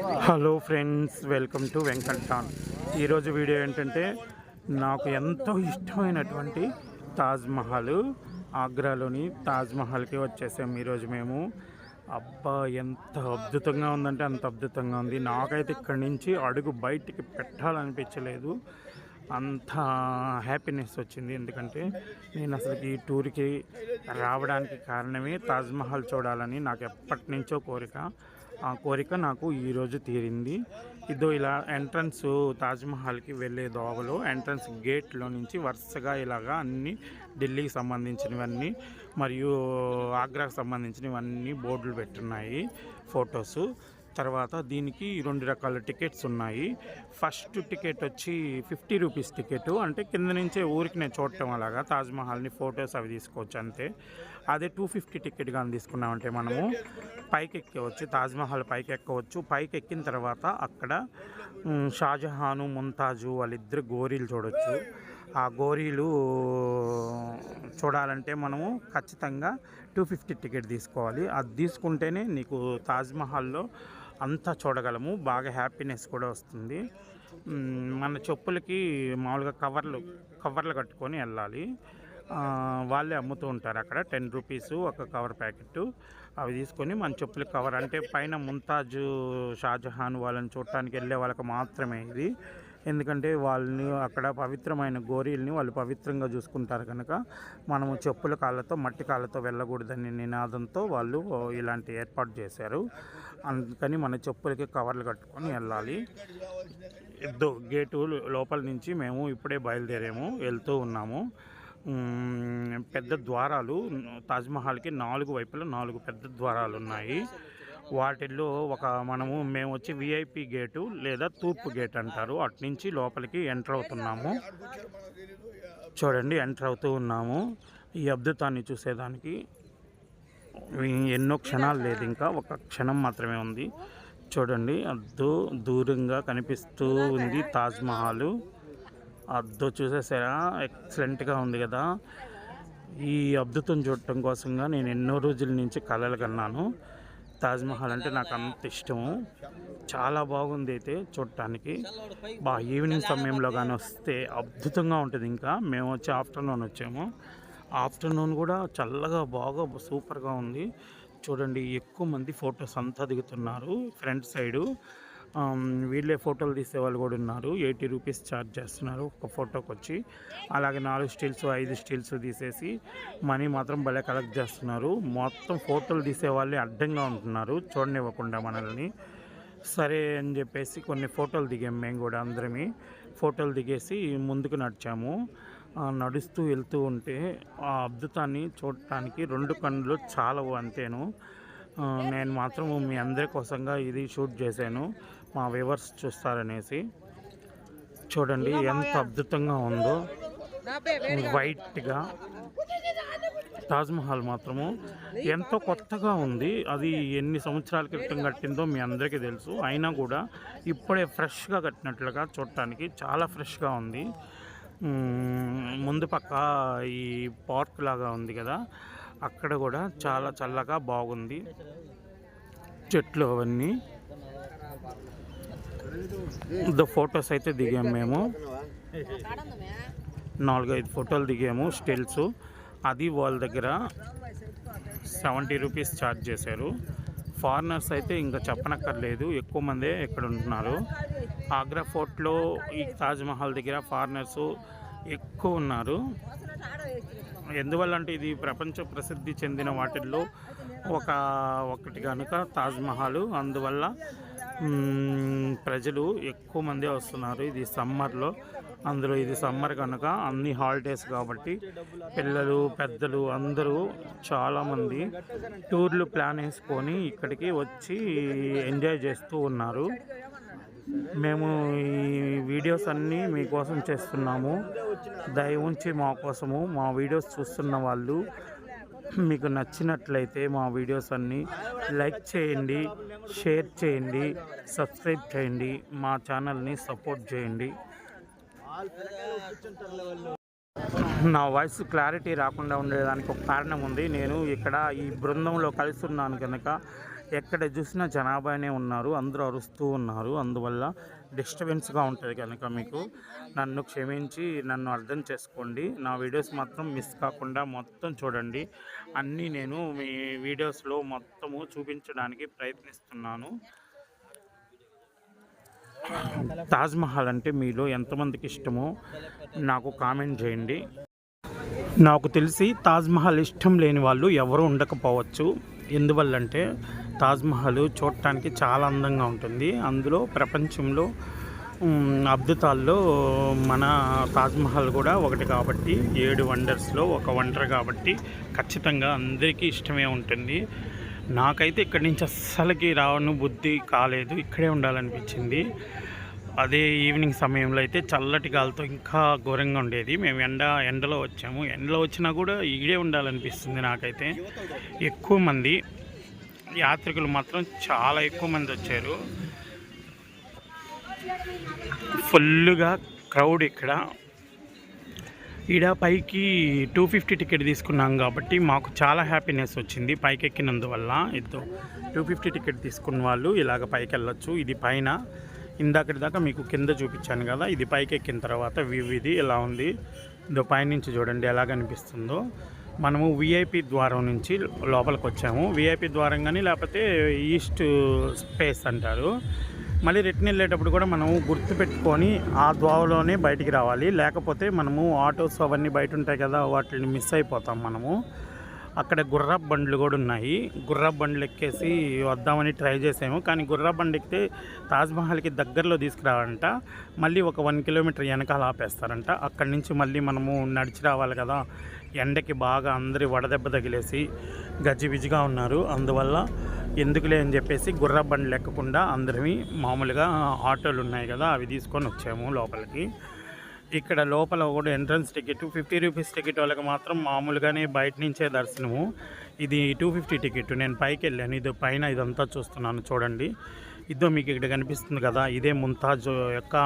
Hello friends welcome to వెంకటాన్ ఈరోజు video ఏంటంటే నాకు ఎంతో ఇష్టమైనటువంటి తాజ్మహల్ ఆగ్రాలోని తాజ్మహల్కి వచ్చేసాము వచ్చేసాం ఈరోజు మేము. అబ్బా ఎంత అద్భుతంగా ఉందంటే అంత అద్భుతంగా ఉంది. నాకైతే ఇక్కడి నుంచి అడుగు బయటికి పెట్టాలనిపించలేదు. అంత హ్యాపీనెస్ వచ్చింది. ఎందుకంటే నేను అసలు ఈ టూర్కి రావడానికి కారణమే తాజ్మహల్ చూడాలని నాకు ఎప్పటి నుంచో కోరిక. ఆ కోరిక నాకు ఈరోజు తీరింది. ఇదో ఇలా ఎంట్రన్స్ తాజ్మహల్కి వెళ్ళే దోవలో ఎంట్రన్స్ గేట్లో నుంచి వరుసగా ఇలాగా అన్ని ఢిల్లీకి సంబంధించినవన్నీ మరియు ఆగ్రాకు సంబంధించినవన్నీ బోర్డులు పెట్టున్నాయి ఫొటోసు. తర్వాత దీనికి రెండు రకాల టికెట్స్ ఉన్నాయి. ఫస్ట్ టికెట్ వచ్చి ఫిఫ్టీ రూపీస్ టికెట్ అంటే కింద నుంచే ఊరికి నేను చూడటం అలాగా తాజ్మహల్ని ఫొటోస్ అవి తీసుకోవచ్చు అంతే. అదే టూ ఫిఫ్టీ టికెట్ కానీ తీసుకున్నామంటే మనము పైకి ఎక్కవచ్చు తాజ్మహల్ పైకి ఎక్కవచ్చు పైకి ఎక్కిన తర్వాత అక్కడ షాజహాను ముంతాజు వాళ్ళిద్దరు గోరీలు చూడొచ్చు. ఆ గోరీలు చూడాలంటే మనము ఖచ్చితంగా టూ ఫిఫ్టీ టికెట్ తీసుకోవాలి. అది తీసుకుంటేనే నీకు తాజ్మహల్లో అంతా చూడగలము. బాగా హ్యాపీనెస్ కూడా వస్తుంది. మన చెప్పులకి మామూలుగా కవర్లు కవర్లు కట్టుకొని వెళ్ళాలి. వాళ్ళే అమ్ముతూ ఉంటారు అక్కడ. టెన్ రూపీస్ ఒక కవర్ ప్యాకెట్. అవి తీసుకొని మన చెప్పుల కవర్. అంటే పైన ముంతాజు షాజహాన్ వాళ్ళని చూడటానికి వెళ్ళే వాళ్ళకి మాత్రమే ఇది. ఎందుకంటే వాళ్ళని అక్కడ పవిత్రమైన గోరీల్ని వాళ్ళు పవిత్రంగా చూసుకుంటారు కనుక మనము చెప్పుల కాళ్ళతో మట్టి కాళ్ళతో వెళ్ళకూడదని నినాదంతో వాళ్ళు ఇలాంటి ఏర్పాటు చేశారు. అందుకని మన చెప్పులకి కవర్లు కట్టుకొని వెళ్ళాలి. ఇద్దో గేటు లోపల నుంచి మేము ఇప్పుడే బయలుదేరాము వెళ్తూ ఉన్నాము. పెద్ద ద్వారాలు తాజ్మహల్కి నాలుగు వైపులా నాలుగు పెద్ద ద్వారాలు ఉన్నాయి వాటిల్లో ఒక మనము మేము వచ్చి విఐపి గేటు లేదా తూర్పు గేట్ అంటారు. అటు నుంచి లోపలికి ఎంటర్ అవుతున్నాము. చూడండి ఎంటర్ అవుతూ ఉన్నాము. ఈ అద్భుతాన్ని చూసేదానికి ఎన్నో క్షణాలు లేదు. ఇంకా ఒక క్షణం మాత్రమే ఉంది. చూడండి అద్దు దూరంగా కనిపిస్తూ ఉంది తాజ్మహల్ అద్దు చూసేసారా? ఎక్సలెంట్గా ఉంది కదా. ఈ అద్భుతం చూడటం కోసంగా నేను ఎన్నో రోజుల నుంచి కలలు కన్నాను. తాజ్మహల్ అంటే నాకు అంత ఇష్టము. చాలా బాగుంది అయితే చూడటానికి. బాగా ఈవినింగ్ సమయంలో కానీ వస్తే అద్భుతంగా ఉంటుంది ఇంకా. మేము వచ్చి ఆఫ్టర్నూన్ వచ్చాము. ఆఫ్టర్నూన్ కూడా చల్లగా బాగా సూపర్గా ఉంది. చూడండి ఎక్కువ మంది ఫొటోస్ అంతా దిగుతున్నారు. ఫ్రంట్ సైడు వీళ్ళే ఫోటోలు తీసే వాళ్ళు కూడా ఉన్నారు. ఎయిటీ రూపీస్ ఛార్జ్ చేస్తున్నారు ఒక ఫోటోకి వచ్చి. అలాగే నాలుగు స్టిల్స్ ఐదు స్టిల్స్ తీసేసి మనీ మాత్రం భలే కలెక్ట్ చేస్తున్నారు. మొత్తం ఫోటోలు తీసే వాళ్ళే అడ్డంగా ఉంటున్నారు. చూడనివ్వకుండా మనల్ని. సరే అని చెప్పేసి కొన్ని ఫోటోలు దిగాం మేము కూడా అందరమే. ఫోటోలు దిగేసి ముందుకు నడిచాము. నడుస్తూ వెళ్తూ ఉంటే ఆ అద్భుతాన్ని చూడటానికి రెండు కన్నులు చాలవు అంతేను. నేను మాత్రం మీ అందరి కోసంగా ఇది షూట్ చేశాను. మా వ్యూవర్స్ చూస్తారనేసి. చూడండి ఎంత అద్భుతంగా ఉందో. వైట్గా. తాజ్మహల్ మాత్రము. ఎంతో కొత్తగా ఉంది. అది ఎన్ని సంవత్సరాల క్రితం కట్టిందో మీ అందరికీ తెలుసు. అయినా కూడా ఇప్పుడే ఫ్రెష్గా కట్టినట్లుగా చూడటానికి చాలా ఫ్రెష్గా ఉంది. ముందు పక్క ఈ పార్క్ లాగా ఉంది కదా. అక్కడ కూడా చాలా చల్లగా బాగుంది. చెట్లు అవన్నీ. ద ఫొటోస్ అయితే దిగాము మేము. నాలుగైదు ఫోటోలు దిగాము స్టిల్స్. అది వాళ్ళ దగ్గర సెవెంటీ రూపీస్ ఛార్జ్ చేశారు. ఫారినర్స్ అయితే ఇంకా చెప్పనక్కర్లేదు ఎక్కువ మందే ఇక్కడ ఉంటున్నారు. ఆగ్రా ఫోర్ట్లో ఈ తాజ్మహల్ దగ్గర ఫారినర్స్ ఎక్కువ ఉన్నారు. ఎందువల్ల అంటే ఇది ప్రపంచ ప్రసిద్ధి చెందిన వాటిల్లో ఒక ఒకటి కనుక తాజ్మహల్ అందువల్ల ప్రజలు ఎక్కువ మంది వస్తున్నారు ఇది సమ్మర్లో. అందులో ఇది సమ్మర్ కనుక అన్ని హాలిడేస్ కాబట్టి పిల్లలు పెద్దలు అందరూ చాలామంది టూర్లు ప్లాన్ వేసుకొని ఇక్కడికి వచ్చి ఎంజాయ్ చేస్తూ ఉన్నారు. మేము ఈ వీడియోస్ అన్నీ మీకోసం చేస్తున్నాము. దయ ఉంచి మా కోసము మా వీడియోస్ చూస్తున్న వాళ్ళు మీకు నచ్చినట్లయితే మా వీడియోస్ అన్నీ లైక్ చేయండి షేర్ చేయండి సబ్స్క్రైబ్ చేయండి మా ఛానల్ని సపోర్ట్ చేయండి. నా వాయిస్ క్లారిటీ రాకుండా ఉండేదానికి ఒక కారణం ఉంది. నేను ఇక్కడ ఈ బృందంలో కలిసి ఉన్నాను కనుక ఎక్కడ చూసినా జనాభానే ఉన్నారు అందరూ అరుస్తూ ఉన్నారు. అందువల్ల డిస్టర్బెన్స్గా ఉంటుంది కనుక మీకు నన్ను క్షమించి నన్ను అర్థం చేసుకోండి. నా వీడియోస్ మాత్రం మిస్ కాకుండా మొత్తం చూడండి. అన్నీ నేను మీ వీడియోస్లో మొత్తము చూపించడానికి ప్రయత్నిస్తున్నాను. తాజ్మహల్ అంటే మీలో ఎంతమందికి ఇష్టమో నాకు కామెంట్ చేయండి. నాకు తెలిసి తాజ్మహల్ ఇష్టం లేని వాళ్ళు ఎవరు ఉండకపోవచ్చు. ఎందువల్లంటే తాజ్మహల్ చూడటానికి చాలా అందంగా ఉంటుంది. అందులో ప్రపంచంలో అద్భుతాల్లో మన తాజ్మహల్ కూడా ఒకటి కాబట్టి ఏడు వండర్స్లో ఒక వండర్ కాబట్టి ఖచ్చితంగా అందరికీ ఇష్టమే ఉంటుంది. నాకైతే ఇక్కడి నుంచి అస్సలకి రావను బుద్ధి కాలేదు. ఇక్కడే ఉండాలనిపించింది. అదే ఈవినింగ్ సమయంలో అయితే చల్లటి గాలితో ఇంకా ఘోరంగా ఉండేది. మేము ఎండ ఎండలో వచ్చాము. ఎండలో వచ్చినా కూడా ఈడే ఉండాలనిపిస్తుంది నాకైతే. ఎక్కువ మంది యాత్రికులు మాత్రం చాలా ఎక్కువ మంది వచ్చారు. ఫుల్గా క్రౌడ్ ఇక్కడ. ఈడ పైకి టూ ఫిఫ్టీ టికెట్ తీసుకున్నాం కాబట్టి మాకు చాలా హ్యాపీనెస్ వచ్చింది పైకి ఎక్కినందువల్ల ఇద్దరు టూ ఫిఫ్టీ టికెట్ తీసుకున్న వాళ్ళు ఇలాగ పైకి వెళ్ళొచ్చు ఇది పైన ఇందాకటి దాకా మీకు కింద చూపించాను కదా ఇది పైకి ఎక్కిన తర్వాత వ్యూ ఇది ఇలా ఉంది. ఇదో పైనుంచి చూడండి ఎలా కనిపిస్తుందో మనము విఐపి ద్వారం నుంచి లోపలికి వచ్చాము. విఐపి ద్వారం కానీ లేకపోతే ఈస్ట్ స్పేస్ అంటారు. మళ్ళీ రిటర్న్ వెళ్ళేటప్పుడు కూడా మనము గుర్తుపెట్టుకొని ఆ ద్వావలోనే బయటికి రావాలి. లేకపోతే మనము ఆటోస్ అవన్నీ బయట ఉంటాయి కదా వాటిని మిస్ అయిపోతాం మనము. అక్కడ గుర్రపు బండ్లు కూడా ఉన్నాయి. గుర్రపు బండ్లు ఎక్కేసి వద్దామని ట్రై చేసాము. కానీ గుర్ర బండి ఎక్కితే తాజ్మహల్కి దగ్గరలో తీసుకురావాలంట. మళ్ళీ ఒక వన్ కిలోమీటర్ వెనకాల ఆపేస్తారంట. అక్కడి నుంచి మళ్ళీ మనము నడిచి రావాలి కదా. ఎండకి బాగా అందరి వడదెబ్బ తగిలేసి గజిబిజిగా ఉన్నారు. అందువల్ల ఎందుకులే అని చెప్పేసి గుర్ర బండ్లు ఎక్కకుండా అందరివి మామూలుగా ఆటోలు ఉన్నాయి కదా అవి తీసుకొని వచ్చాము లోపలికి. ఇక్కడ లోపల కూడా entrance ticket fifty rupees ticket వాళ్ళకి మాత్రం మామూలుగానే బయట నుంచే దర్శనము. ఇది టూ ఫిఫ్టీ టికెట్. నేను పైకి వెళ్ళాను. ఇది పైన ఇదంతా చూస్తున్నాను. చూడండి. ఇదో మీకు ఇక్కడ కనిపిస్తుంది కదా. ఇదే ముంతాజ్ యొక్క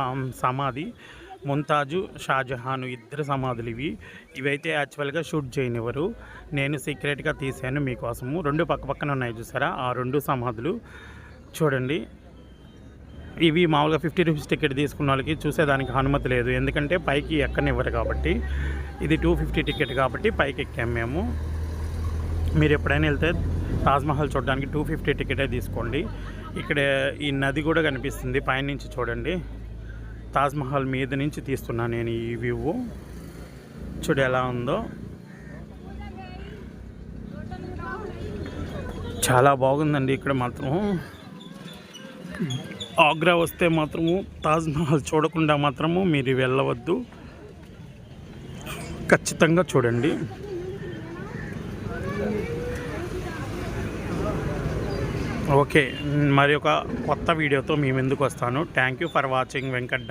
సమాధి. ముంతాజు షాజహాన్ ఇద్దరు సమాధులు ఇవి. ఇవైతే యాక్చువల్గా షూట్ చేయనివ్వరు. నేను సీక్రెట్గా తీసాను మీకోసము. రెండు పక్క పక్కన ఉన్నాయి చూసారా? ఆ రెండు సమాధులు. చూడండి. ఇవి మామూలుగా ఫిఫ్టీ రూపీస్ టికెట్ తీసుకున్న వాళ్ళకి చూసేదానికి అనుమతి లేదు. ఎందుకంటే పైకి ఎక్కనివ్వరు కాబట్టి. ఇది టూ ఫిఫ్టీ టికెట్ కాబట్టి పైకి ఎక్కాము మేము. మీరు ఎప్పుడైనా వెళ్తే తాజ్మహల్ చూడడానికి టూ ఫిఫ్టీ టికెటే తీసుకోండి. ఇక్కడ ఈ నది కూడా కనిపిస్తుంది పైనుంచి చూడండి. తాజ్మహల్ మీద నుంచి తీస్తున్నా నేను ఈ వ్యూ. చూడు ఎలా ఉందో. చాలా బాగుందండి ఇక్కడ మాత్రం. ఆగ్రా వస్తే మాత్రము తాజ్మహల్ చూడకుండా మాత్రము మీరు వెళ్ళవద్దు. ఖచ్చితంగా చూడండి. ఓకే మరి ఒక కొత్త వీడియోతో మేము ఎందుకు వస్తాను. Thank you for watching Venkat.